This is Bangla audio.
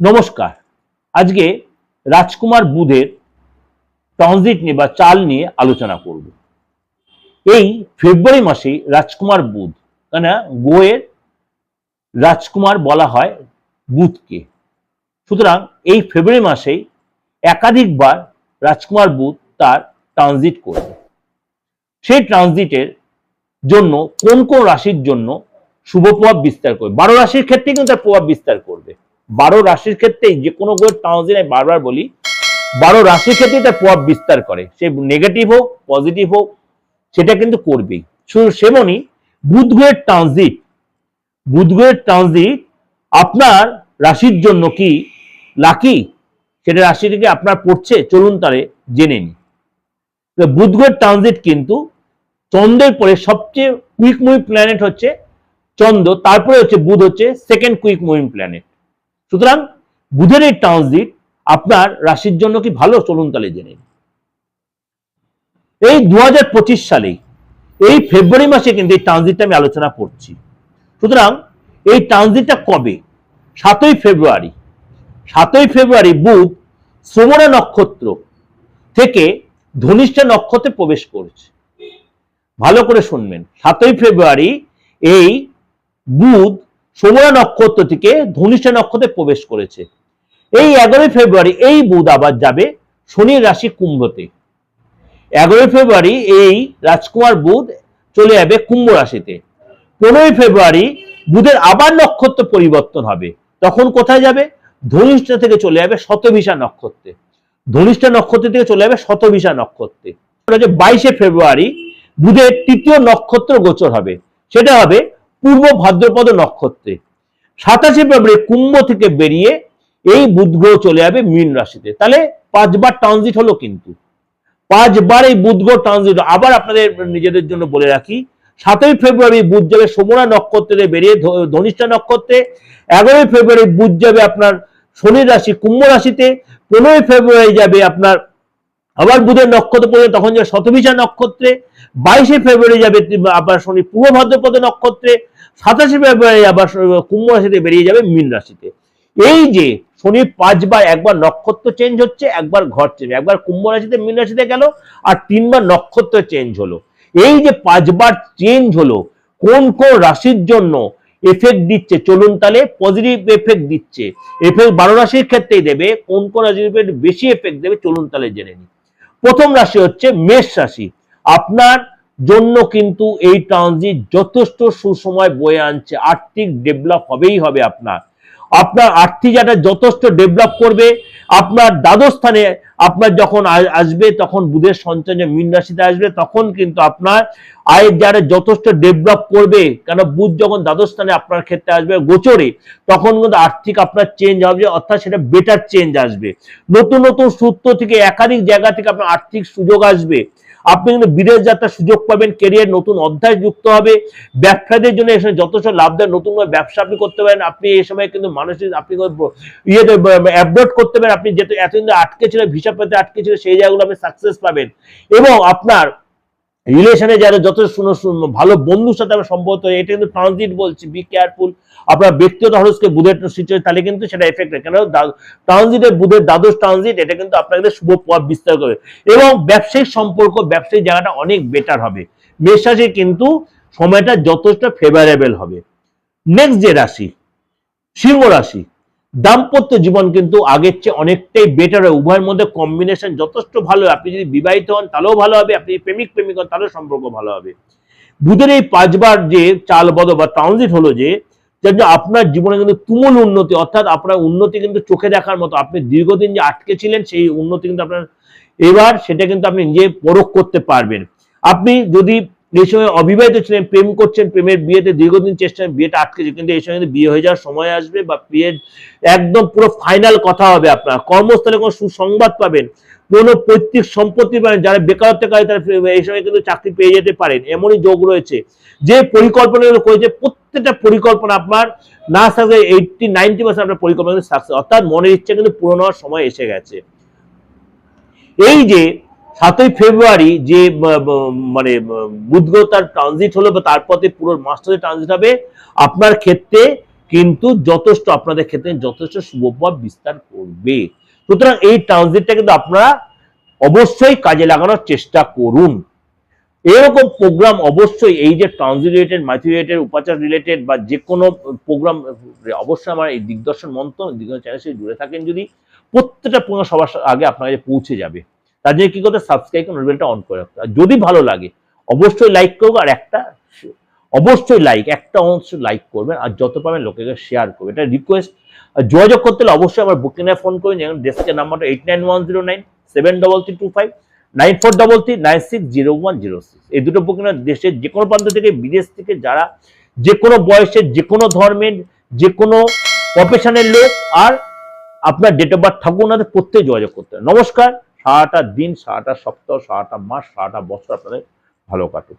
নমস্কার। আজকে রাজকুমার বুধের ট্রানজিট নিয়ে বা চাল নিয়ে আলোচনা করব। এই ফেব্রুয়ারি মাসে রাজকুমার বুধ, কেন গোয়ের রাজকুমার বলা হয় বুধকে। সুতরাং এই ফেব্রুয়ারি মাসেই একাধিকবার রাজকুমার বুধ তার ট্রানজিট করবে। সেই ট্রানজিটের জন্য কোন কোন রাশির জন্য শুভ প্রভাব বিস্তার করবে? বারো রাশির ক্ষেত্রে কিন্তু তার প্রভাব বিস্তার করবে। বারো রাশির ক্ষেত্রেই যে কোনো গ্রহের ট্রানজিট আমি বারবার বলি, বারো রাশির ক্ষেত্রেই তার প্রভাব বিস্তার করে। সে নেগেটিভ হোক পজিটিভ হোক, সেটা কিন্তু করবেই। শুধু সেমনই, বুধ গ্রহের ট্রানজিট বুধ গ্রহের ট্রানজিট আপনার রাশির জন্য কি লাকি সেটা রাশি থেকে আপনার পড়ছে, চলুন তারে জেনে নি তো বুধ গ্রহের ট্রানজিট কিন্তু চন্দ্রের পরে সবচেয়ে কুইক মুভিং প্ল্যানেট হচ্ছে চন্দ্র, তারপরে হচ্ছে বুধ হচ্ছে সেকেন্ড কুইক মুভিং প্ল্যানেট সুতরাং বুধের এই ট্রানজিট আপনার রাশির জন্য কি ভালো? চলুন তাহলে জেনে। এই পঁচিশ সালেই, এই ফেব্রুয়ারি মাসে কিন্তু এই ট্রানজিটটা আমি আলোচনা করছি। সুতরাং এই ট্রানজিটটা কবে? সাতই ফেব্রুয়ারি। সাতই ফেব্রুয়ারি বুধ শ্রবণা নক্ষত্র থেকে ধনিষ্ঠা নক্ষত্রে প্রবেশ করছে। ভালো করে শুনবেন। সাতই ফেব্রুয়ারি এই বুধ শ্রবণা নক্ষত্র থেকে ধনিষ্ঠা নক্ষত্রে প্রবেশ করেছে। এই এগারোই ফেব্রুয়ারি এই বুধ আবার যাবে শনির রাশি কুম্ভতে। এগারোই ফেব্রুয়ারি এই রাজকুমার বুধ চলে যাবে কুম্ভ রাশিতে। পনেরোই ফেব্রুয়ারি বুধের আবার নক্ষত্র পরিবর্তন হবে। তখন কোথায় যাবে? ধনিষ্ঠা থেকে চলে যাবে শতভিসা নক্ষত্রে। ধনিষ্ঠা নক্ষত্র থেকে চলে যাবে শতভিসা নক্ষত্রে। বাইশে ফেব্রুয়ারি বুধের তৃতীয় নক্ষত্র গোচর হবে। সেটা হবে পূর্ব ভাদ্রপদ নক্ষত্রে। সাতাশে ফেব্রুয়ারি কুম্ভ থেকে বেরিয়ে এই বুধ গ্রহ চলে যাবে মীন রাশিতে। তাহলে পাঁচবার ট্রানজিট হলো কিন্তু। পাঁচবার এই বুধ গ্রহ ট্রানজিট। আবার আপনাদের নিজেদের জন্য বলে রাখি, সাতই ফেব্রুয়ারি বুধ যাবে সোমনা নক্ষত্রে বেরিয়ে ধনিষ্ঠা নক্ষত্রে। এগারোই ফেব্রুয়ারি বুধ যাবে আপনার শনি রাশি কুম্ভ রাশিতে। পনেরোই ফেব্রুয়ারি যাবে আপনার আবার বুধের নক্ষত্র পড়বে, তখন যাবে শতভিসা নক্ষত্রে। বাইশে ফেব্রুয়ারি যাবে আবার শনি পূর্ব ভাদ্রপদ নক্ষত্রে। সাতাশে ফেব্রুয়ারি আবার কুম্ভ রাশিতে বেরিয়ে যাবে মীন রাশিতে। এই যে শনি পাঁচবার, একবার নক্ষত্র চেঞ্জ হচ্ছে, একবার ঘর চেঞ্জ একবার কুম্ভ রাশিতে মীন রাশিতে গেল, আর তিনবার নক্ষত্র চেঞ্জ হলো। এই যে পাঁচবার চেঞ্জ হলো, কোন কোন রাশির জন্য এফেক্ট দিচ্ছে? চলুন তালে পজিটিভ এফেক্ট দিচ্ছে। এফেক্ট বারো রাশির ক্ষেত্রেই দেবে, কোন কোন রাশির বেশি এফেক্ট দেবে, চলুন তাহলে জেনে নিই। প্রথম রাশি হচ্ছে মেষ রাশি। আপনার জন্য কিন্তু এই ট্রানজিট যথেষ্ট সুসময় বয়ে আনছে। আর্থিক ডেভেলপ হবেই হবে আপনার। আপনার আর্থিক যাটা যথেষ্ট ডেভেলপ করবে। আপনার দ্বাদশ স্থানে আপনার যখন আসবে, তখন বুধের সঞ্চয় যে মীন রাশিতে আসবে, তখন কিন্তু আপনার আয়ের যারা যথেষ্ট ডেভেলপ করবে। কেন বুধ যখন দ্বাদশ স্থানে আপনার ক্ষেত্রে আসবে গোচরে, তখন কিন্তু আর্থিক আপনার চেঞ্জ হবে, অর্থাৎ সেটা বেটার চেঞ্জ আসবে। নতুন নতুন সূত্র থেকে একাধিক জায়গা থেকে আপনার আর্থিক সুযোগ আসবে। আপনি কিন্তু বিদেশ যাত্রার সুযোগ পাবেন কেরিয়ার নতুন অধ্যায় যুক্ত হবে, ব্যবসাদের জন্য এসে যথেষ্ট লাভদায়ক নতুন করে ব্যবসা আপনি করতে পারেন, আপনি এই সময় কিন্তু মানুষের, আপনি ইয়েতে অ্যাপ্রোড করতে পারেন, আপনি যেহেতু এতদিন আটকে ছিল ভিসা পেতে আটকে ছিল সেই জায়গাগুলো আপনি সাকসেস পাবেন। এবং আপনার রিলেশনে যারা শুনো- ভালো বন্ধুর সাথে আমরা সম্ভবত এটা কিন্তু ট্রানজিট বলছি বি কেয়ারফুল আপনার ব্যক্তিগত হরসকে বুধের সিচুয়েশন তাহলে কিন্তু সেটা এফেক্ট হয় কেন ট্রানজিটের বুধের দ্বাদশ ট্রানজিট, এটা কিন্তু আপনাদের শুভ প্রভাব বিস্তার করে এবং ব্যবসায়িক সম্পর্ক, ব্যবসায়িক জায়গাটা অনেক বেটার হবে। মেষ রাশি কিন্তু সময়টা যথেষ্ট ফেভারেবল হবে। নেক্সট যে রাশি, সিংহ রাশি। দাম্পত্য জীবন কিন্তু আগের চেয়ে অনেকটাই বেটার হয়। উভয়ের মধ্যে কম্বিনেশন যথেষ্ট ভালো আপনি যদি বিবাহিত হন, তাহলেও ভালো হবে। আপনি প্রেমিক প্রেমিক হন, তাহলেও সম্পর্ক ভালো হবে। বুধের এই পাঁচবার যে চাল বদ বা ট্রানজিট হলো যে আপনার জীবনে কিন্তু তুমুল উন্নতি, অর্থাৎ আপনার উন্নতি কিন্তু চোখে দেখার মতো। আপনি দীর্ঘদিন যে আটকে ছিলেন, সেই উন্নতি কিন্তু আপনার, এবার সেটা কিন্তু আপনি নিজে পরখ করতে পারবেন। আপনি যদি এই সময় অবিবাহিত ছিলেন প্রেম করছেন, প্রেমের বিয়েতে দীর্ঘদিন চেষ্টা, বিয়েটা আটকেছে কিন্তু এই সময় বিয়ে হয়ে যাওয়ার সময় আসবে বা বিয়ের একদম পুরো ফাইনাল কথা হবে আপনার। কর্মস্থলে কোনো সুসংবাদ পাবেন, কোনো পৈতৃক সম্পত্তি পাবেন, যারা বেকারত্বে কাজে তারা এই সময় কিন্তু চাকরি পেয়ে যেতে পারেন, এমনই যোগ রয়েছে। যে পরিকল্পনাগুলো করেছে, প্রত্যেকটা পরিকল্পনা আপনার না থাকলে এইটটি নাইনটি পার্সেন্ট আপনার পরিকল্পনা সাকসেস অর্থাৎ মনের ইচ্ছা কিন্তু পূরণ হওয়ার সময় এসে গেছে। এই যে সাতই ফেব্রুয়ারি যে মানে ব- বুধ তার ট্রানজিট হলো বা তারপরে পুরো মাস্টারের ট্রানজিট হবে, আপনার ক্ষেত্রে কিন্তু যথেষ্ট, আপনাদের ক্ষেত্রে যথেষ্ট শুভপ্রভাব বিস্তার করবে। সুতরাং এই ট্রানজিটটা কিন্তু আপনারা অবশ্যই কাজে লাগানোর চেষ্টা করুন। এরকম প্রোগ্রাম অবশ্যই এই যে ট্রানজিট রিলেটেড মাইথি রিলেটেড উপাচার রিলেটেড বা যে কোনো প্রোগ্রাম অবশ্যই আমার এই দিগদর্শন মন্ত্র, দিগদর্শন চ্যানেল জুড়ে থাকেন যদি, প্রত্যেকটা প্রোগ্রাম সবার আগে আপনার কাছে পৌঁছে যাবে। তার জন্য কি করতে সাবস্ক্রাইব করে বেলটা অন করে রাখতে আর যদি ভালো লাগে, অবশ্যই লাইক করব আর একটা অবশ্যই লাইক একটা অংশ লাইক করবেন আর যত পারবেন লোকেকে শেয়ার করবেন। এটা রিকোয়েস্ট আর যোগাযোগ করতে হলে অবশ্যই আমার বুকিংয়ে ফোন করুন যেমন ডেস্কের নাম্বারটা eight nine one zero nine seven double three two five nine four double three nine six zero one zero six এই দুটো বুকিং দেশের যে কোনো প্রান্ত থেকে, বিদেশ থেকে যারা যে কোনো বয়সের যে কোনো ধর্মের যে কোনো প্রফেশনের লোক আর আপনার ডেট অফ বার্থ থাকুন ওনাদের প্রত্যেক যোগাযোগ করতে নমস্কার। সারাটা দিন সারাটা সপ্তাহ সারাটা মাস সারাটা বছর আপনাদের ভালো কাটুক।